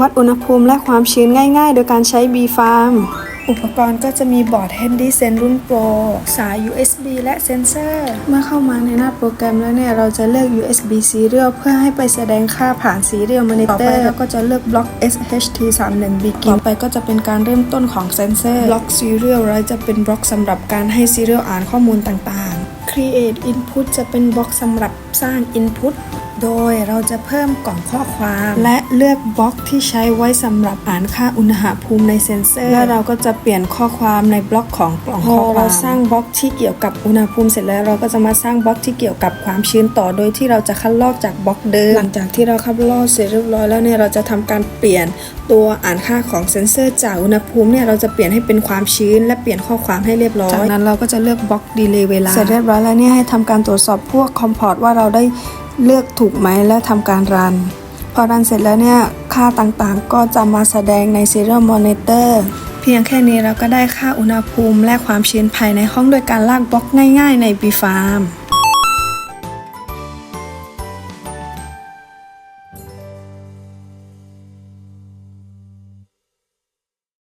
วัดอุณหภูมิและความชื้นง่ายๆ โดยการใช้ B Farm อุปกรณ์ก็จะมีบอร์ด Handy Zen รุ่นโปรสาย USB และเซนเซอร์ เมื่อเข้ามาในหน้าโปรแกรมแล้วเนี่ย เราจะเลือก USB Serial เพื่อให้ไปแสดงค่าผ่าน Serial Monitor ต่อไปเราก็จะเลือกบล็อก SHT31 Begin ต่อไปก็จะเป็นการเริ่มต้นของเซนเซอร์ บล็อก Serial เราจะเป็นบล็อกสำหรับการให้ Serial อ่านข้อมูลต่างๆ Create Input จะเป็นบล็อกสำหรับสร้าง Input โดยเราจะเพิ่มกล่องข้อความ และเลือกบล็อกที่ใช้ไว้สำหรับอ่านค่าอุณหภูมิในเซนเซอร์ และเราก็จะเปลี่ยนข้อความในบล็อกของกล่องข้อความเราสร้างบล็อกที่เกี่ยวกับอุณหภูมิเสร็จแล้วเราก็จะมาสร้างบล็อกที่เกี่ยวกับความชื้นต่อโดยที่เราจะคัดลอกจากบล็อกเดิมหลังจากที่เราคัดลอกเสร็จเรียบร้อยแล้วเนี่ยเราจะทำการเปลี่ยนตัวอ่านค่าของเซนเซอร์จากอุณหภูมิเนี่ยเราจะเปลี่ยนให้เป็นความชื้น และเปลี่ยนข้อความให้เรียบร้อยจากนั้นเราก็จะเลือกบล็อกดีเลย์เวลาเสร็จเรียบร้อยแล้วเนี่ยให้ทำการตรวจสอบพวกคอมพอร์ตว่าเราได้ เลือกถูกไหมและทำการรัน พอรันเสร็จแล้วเนี่ย ค่าต่างๆ ก็จะมาแสดงใน Serial Monitor เพียงแค่นี้เราก็ได้ค่าอุณหภูมิและความชื้นภายในห้องโดยการลากบล็อกง่ายๆใน B Farm